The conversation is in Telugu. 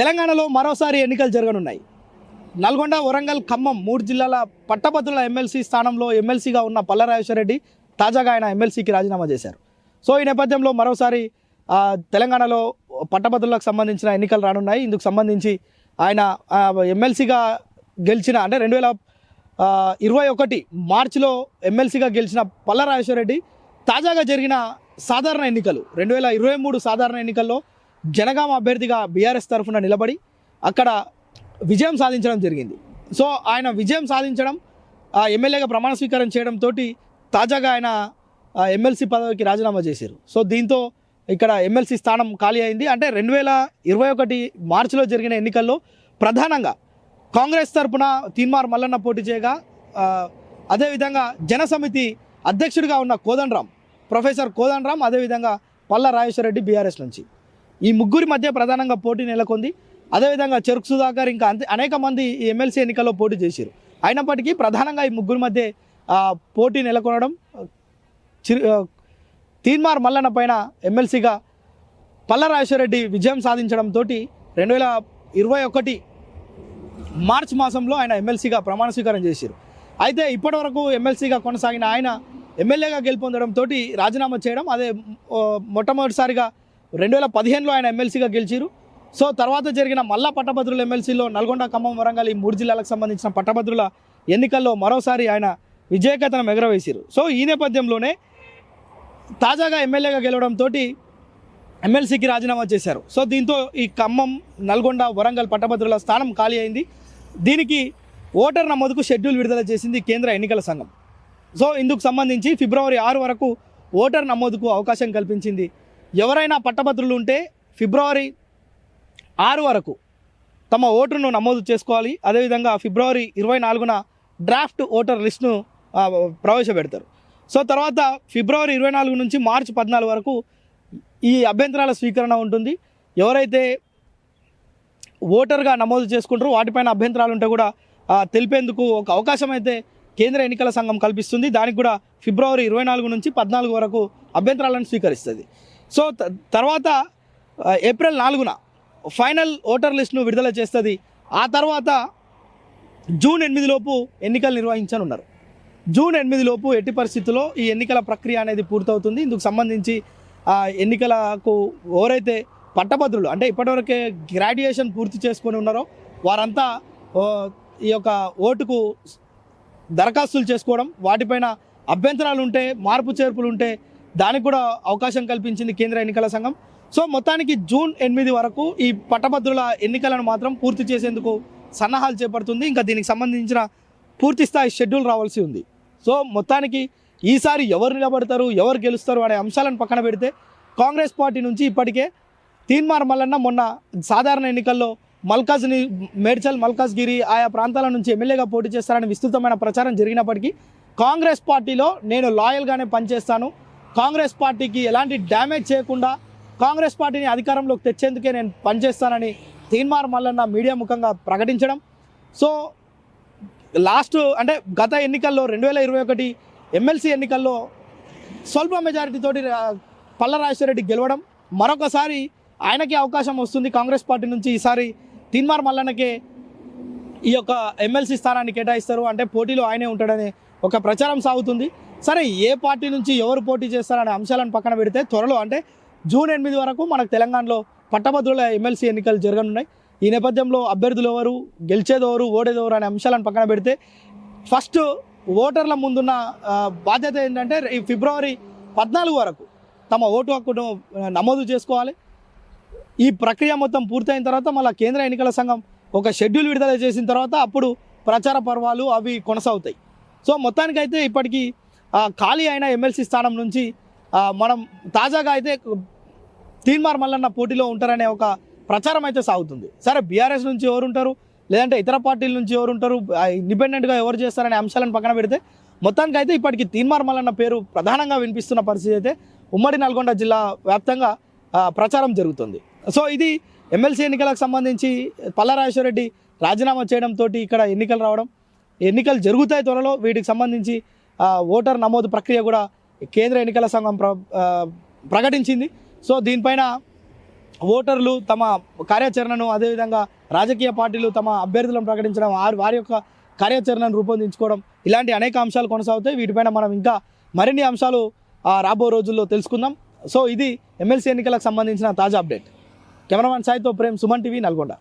తెలంగాణలో మరోసారి ఎన్నికలు జరగనున్నాయి. నల్గొండ వరంగల్ ఖమ్మం మూడు జిల్లాల పట్టభద్రుల ఎమ్మెల్సీ స్థానంలో ఎమ్మెల్సీగా ఉన్న పల్లరాజేశ్వరరెడ్డి తాజాగా ఆయన ఎమ్మెల్సీకి రాజీనామా చేశారు. సో ఈ నేపథ్యంలో మరోసారి తెలంగాణలో పట్టభద్రులకు సంబంధించిన ఎన్నికలు రానున్నాయి. ఇందుకు సంబంధించి ఆయన ఎమ్మెల్సీగా గెలిచిన అంటే రెండు వేల ఇరవై ఒకటి మార్చిలో ఎమ్మెల్సీగా గెలిచిన పల్లరాజేశ్వరరెడ్డి తాజాగా జరిగిన సాధారణ ఎన్నికలు రెండు వేల ఇరవై మూడు సాధారణ ఎన్నికల్లో జనగామ అభ్యర్థిగా బీఆర్ఎస్ తరఫున నిలబడి అక్కడ విజయం సాధించడం జరిగింది. సో ఆయన విజయం సాధించడం ఎమ్మెల్యేగా ప్రమాణ స్వీకారం చేయడంతో తాజాగా ఆయన ఎమ్మెల్సీ పదవికి రాజీనామా చేశారు. సో దీంతో ఇక్కడ ఎమ్మెల్సీ స్థానం ఖాళీ అయింది. అంటే రెండు వేల ఇరవై ఒకటి మార్చిలో జరిగిన ఎన్నికల్లో ప్రధానంగా కాంగ్రెస్ తరపున తీన్మార్ మల్లన్న పోటీ చేయగా అదేవిధంగా జనసమితి అధ్యక్షుడిగా ఉన్న కోదండరాం ప్రొఫెసర్ కోదండరాం అదేవిధంగా పల్ల రాజేశ్వరరెడ్డి బీఆర్ఎస్ నుంచి. ఈ ముగ్గురి మధ్య ప్రధానంగా పోటీ నెలకొంది. అదేవిధంగా చెరుకు సుధాకర్ ఇంకా అంతే అనేక మంది ఈ ఎమ్మెల్సీ ఎన్నికల్లో పోటీ చేశారు అయినప్పటికీ ప్రధానంగా ఈ ముగ్గురి మధ్య పోటీ నెలకొనడం చిరు తీన్మార్ మల్లన్న పైన ఎమ్మెల్సీగా పల్లరాజేశ్వరరెడ్డి విజయం సాధించడంతో రెండు వేల ఇరవై ఒకటి మార్చ్ మాసంలో ఆయన ఎమ్మెల్సీగా ప్రమాణ స్వీకారం చేశారు అయితే ఇప్పటివరకు ఎమ్మెల్సీగా కొనసాగిన ఆయన ఎమ్మెల్యేగా గెలుపొందడంతో రాజీనామా చేయడం అదే మొట్టమొదటిసారిగా రెండు వేల పదిహేనులో ఆయన ఎమ్మెల్సీగా గెలిచారు సో తర్వాత జరిగిన మల్లా పట్టభద్రుల ఎమ్మెల్సీలో నల్గొండ ఖమ్మం వరంగల్ ఈ మూడు జిల్లాలకు సంబంధించిన పట్టభద్రుల ఎన్నికల్లో మరోసారి ఆయన విజయకథనం ఎగరవేశారు సో ఈ నేపథ్యంలోనే తాజాగా ఎమ్మెల్యేగా గెలవడంతో ఎమ్మెల్సీకి రాజీనామా చేశారు. సో దీంతో ఈ ఖమ్మం నల్గొండ వరంగల్ పట్టభద్రుల స్థానం ఖాళీ అయింది. దీనికి ఓటర్ నమోదుకు షెడ్యూల్ విడుదల చేసింది కేంద్ర ఎన్నికల సంఘం. సో ఇందుకు సంబంధించి ఫిబ్రవరి ఆరు వరకు ఓటర్ నమోదుకు అవకాశం కల్పించింది ఎవరైనా పట్టభద్రులు ఉంటే ఫిబ్రవరి ఆరు వరకు తమ ఓటును నమోదు చేసుకోవాలి. అదేవిధంగా ఫిబ్రవరి ఇరవై నాలుగున డ్రాఫ్ట్ ఓటర్ లిస్ట్ను ప్రవేశపెడతారు. సో తర్వాత ఫిబ్రవరి ఇరవై నాలుగు నుంచి మార్చి పద్నాలుగు వరకు ఈ అభ్యంతరాల స్వీకరణ ఉంటుంది. ఎవరైతే ఓటర్గా నమోదు చేసుకుంటారో వాటిపైన అభ్యంతరాలు ఉంటే కూడా తెలిపేందుకు ఒక అవకాశం అయితే కేంద్ర ఎన్నికల సంఘం కల్పిస్తుంది. దానికి కూడా ఫిబ్రవరి ఇరవై నాలుగు నుంచి పద్నాలుగు వరకు అభ్యంతరాలను స్వీకరిస్తుంది. సో త- తర్వాత ఏప్రిల్ నాలుగున ఫైనల్ ఓటర్ లిస్ట్ను విడుదల చేస్తుంది. ఆ తర్వాత జూన్ ఎనిమిదిలోపు ఎన్నికలు నిర్వహించనున్నారు. జూన్ ఎనిమిదిలోపు ఎట్టి పరిస్థితుల్లో ఈ ఎన్నికల ప్రక్రియ అనేది పూర్తవుతుంది. ఇందుకు సంబంధించి ఆ ఎన్నికలకు ఎవరైతే పట్టభద్రులు అంటే ఇప్పటివరకే గ్రాడ్యుయేషన్ పూర్తి చేసుకొని ఉన్నారో వారంతా ఈ యొక్క ఓటుకు దరఖాస్తులు చేసుకోవడం వాటిపైన అభ్యంతరాలు ఉంటే మార్పు చేర్పులు ఉంటే దానికి కూడా అవకాశం కల్పించింది కేంద్ర ఎన్నికల సంఘం. సో మొత్తానికి జూన్ ఎనిమిది వరకు ఈ పట్టభద్రుల ఎన్నికలను మాత్రం పూర్తి చేసేందుకు సన్నాహాలు చేపడుతుంది. ఇంకా దీనికి సంబంధించిన పూర్తి స్థాయి షెడ్యూల్ రావాల్సి ఉంది. సో మొత్తానికి ఈసారి ఎవరు నిలబడతారు ఎవరు గెలుస్తారు అనే అంశాలను పక్కన పెడితే కాంగ్రెస్ పార్టీ నుంచి ఇప్పటికే తీన్మార్ మల్లన్న మొన్న సాధారణ ఎన్నికల్లో మల్కాజ్ని మేడ్చల్ మల్కాజ్గిరి ఆయా ప్రాంతాల నుంచి ఎమ్మెల్యేగా పోటీ చేస్తారని విస్తృతమైన ప్రచారం జరిగినప్పటికీ కాంగ్రెస్ పార్టీలో నేను లాయల్గానే పనిచేస్తాను. కాంగ్రెస్ పార్టీకి ఎలాంటి డ్యామేజ్ చేయకుండా కాంగ్రెస్ పార్టీని అధికారంలోకి తెచ్చేందుకే నేను పనిచేస్తానని తీన్మార్ మల్లన్న మీడియా ముఖంగా ప్రకటించడం. సో లాస్ట్ అంటే గత ఎన్నికల్లో రెండు వేల ఇరవై ఒకటి ఎమ్మెల్సీ ఎన్నికల్లో స్వల్ప మెజారిటీతోటి పల్లరాజేశ్వరరెడ్డి గెలవడం. మరొకసారి ఆయనకే అవకాశం వస్తుంది కాంగ్రెస్ పార్టీ నుంచి ఈసారి తీన్మార్ మల్లన్నకే ఈ యొక్క ఎమ్మెల్సీ స్థానాన్ని కేటాయిస్తారు. అంటే పోటీలో ఆయనే ఉంటాడని ఒక ప్రచారం సాగుతుంది. సరే ఏ పార్టీ నుంచి ఎవరు పోటీ చేస్తారనే అంశాలను పక్కన పెడితే త్వరలో అంటే జూన్ ఎనిమిది వరకు మనకు తెలంగాణలో పట్టభద్రుల ఎమ్మెల్సీ ఎన్నికలు జరగనున్నాయి. ఈ నేపథ్యంలో అభ్యర్థులు ఎవరు గెలిచేదెవరు ఓడేదెవరు అనే అంశాలను పక్కన పెడితే ఫస్ట్ ఓటర్ల ముందున్న బాధ్యత ఏంటంటే ఈ ఫిబ్రవరి పద్నాలుగు వరకు తమ ఓటు హక్కును నమోదు చేసుకోవాలి. ఈ ప్రక్రియ మొత్తం పూర్తయిన తర్వాత మళ్ళీ కేంద్ర ఎన్నికల సంఘం ఒక షెడ్యూల్ విడుదల చేసిన తర్వాత అప్పుడు ప్రచార పర్వాలు అవి కొనసాగుతాయి. సో మొత్తానికైతే ఇప్పటికీ ఖాళీ అయిన ఎమ్మెల్సీ స్థానం నుంచి మనం తాజాగా అయితే తీన్మార్ మల్లన్న పోటీలో ఉంటారనే ఒక ప్రచారం అయితే సాగుతుంది. సరే బీఆర్ఎస్ నుంచి ఎవరు ఉంటారు లేదంటే ఇతర పార్టీల నుంచి ఎవరు ఉంటారు ఇండిపెండెంట్గా ఎవరు చేస్తారనే అంశాలను పక్కన పెడితే మొత్తానికైతే ఇప్పటికి తీన్మార్ మల్లన్న పేరు ప్రధానంగా వినిపిస్తున్న పరిస్థితి అయితే ఉమ్మడి నల్గొండ జిల్లా వ్యాప్తంగా ప్రచారం జరుగుతుంది. సో ఇది ఎమ్మెల్సీ ఎన్నికలకు సంబంధించి పల్లరాజేశ్వరరెడ్డి రాజీనామా చేయడంతో ఇక్కడ ఎన్నికలు రావడం ఎన్నికలు జరుగుతాయి త్వరలో. వీటికి సంబంధించి ఓటర్ నమోదు ప్రక్రియ కూడా కేంద్ర ఎన్నికల సంఘం ప్ర ప్రకటించింది. సో దీనిపైన ఓటర్లు తమ కార్యాచరణను అదేవిధంగా రాజకీయ పార్టీలు తమ అభ్యర్థులను ప్రకటించడం వారి వారి యొక్క కార్యాచరణను రూపొందించుకోవడం ఇలాంటి అనేక అంశాలు కొనసాగుతాయి. వీటిపైన మనం ఇంకా మరిన్ని అంశాలు రాబో రోజుల్లో తెలుసుకుందాం. సో ఇది ఎమ్మెల్సీ ఎన్నికలకు సంబంధించిన తాజా అప్డేట్. కెమెరామాన్ సాయితో ప్రేమ్ సుమన్ టీవీ నల్గొండ.